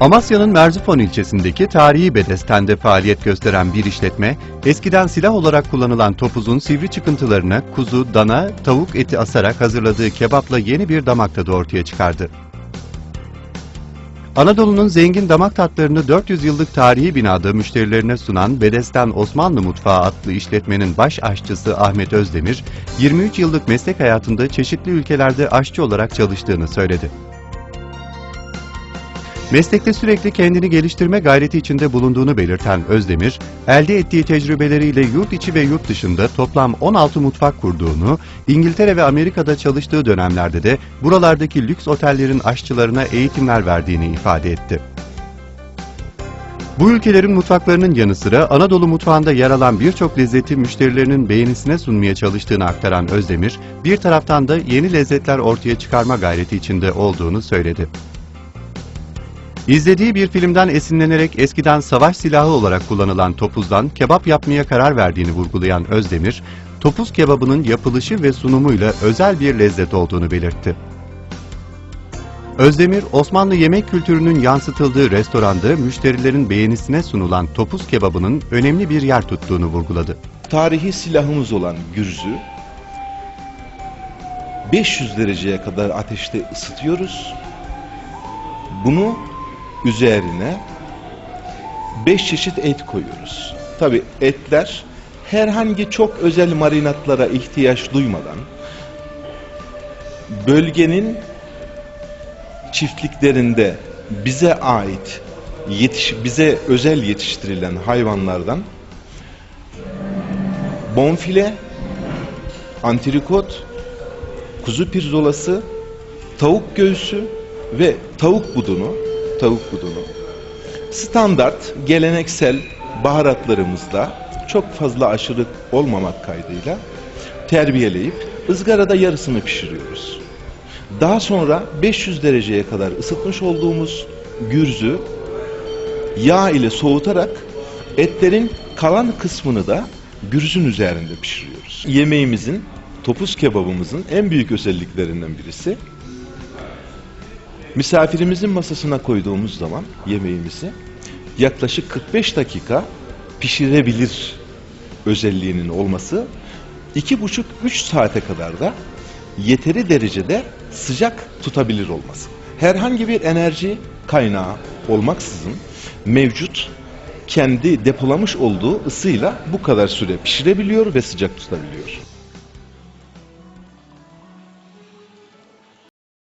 Amasya'nın Merzifon ilçesindeki tarihi Bedesten'de faaliyet gösteren bir işletme, eskiden silah olarak kullanılan topuzun sivri çıkıntılarına kuzu, dana, tavuk eti asarak hazırladığı kebapla yeni bir damak tadı ortaya çıkardı. Anadolu'nun zengin damak tatlarını 400 yıllık tarihi binada müşterilerine sunan Bedesten Osmanlı Mutfağı adlı işletmenin baş aşçısı Ahmet Özdemir, 23 yıllık meslek hayatında çeşitli ülkelerde aşçı olarak çalıştığını söyledi. Meslekte sürekli kendini geliştirme gayreti içinde bulunduğunu belirten Özdemir, elde ettiği tecrübeleriyle yurt içi ve yurt dışında toplam 16 mutfak kurduğunu, İngiltere ve Amerika'da çalıştığı dönemlerde de buralardaki lüks otellerin aşçılarına eğitimler verdiğini ifade etti. Bu ülkelerin mutfaklarının yanı sıra Anadolu mutfağında yer alan birçok lezzeti müşterilerinin beğenisine sunmaya çalıştığını aktaran Özdemir, bir taraftan da yeni lezzetler ortaya çıkarma gayreti içinde olduğunu söyledi. İzlediği bir filmden esinlenerek eskiden savaş silahı olarak kullanılan topuzdan kebap yapmaya karar verdiğini vurgulayan Özdemir, topuz kebabının yapılışı ve sunumuyla özel bir lezzet olduğunu belirtti. Özdemir, Osmanlı yemek kültürünün yansıtıldığı restoranda müşterilerin beğenisine sunulan topuz kebabının önemli bir yer tuttuğunu vurguladı. tarihi silahımız olan gürzü 500 dereceye kadar ateşte ısıtıyoruz. Bunu üzerine 5 çeşit et koyuyoruz. Tabi etler herhangi çok özel marinatlara ihtiyaç duymadan bölgenin çiftliklerinde bize ait yetiş bize özel yetiştirilen hayvanlardan bonfile, antrikot, kuzu pirzolası, tavuk göğsü ve tavuk budunu, tavuk budunu standart, geleneksel baharatlarımızla çok fazla aşırı olmamak kaydıyla terbiyeleyip ızgarada yarısını pişiriyoruz. Daha sonra 500 dereceye kadar ısıtmış olduğumuz gürzü yağ ile soğutarak etlerin kalan kısmını da gürzün üzerinde pişiriyoruz. Yemeğimizin, topuz kebabımızın en büyük özelliklerinden birisi misafirimizin masasına koyduğumuz zaman yemeğimizi yaklaşık 45 dakika pişirebilir özelliğinin olması 2,5-3 saate kadar da yeteri derecede sıcak tutabilir olması. Herhangi bir enerji kaynağı olmaksızın mevcut kendi depolamış olduğu ısıyla bu kadar süre pişirebiliyor ve sıcak tutabiliyor.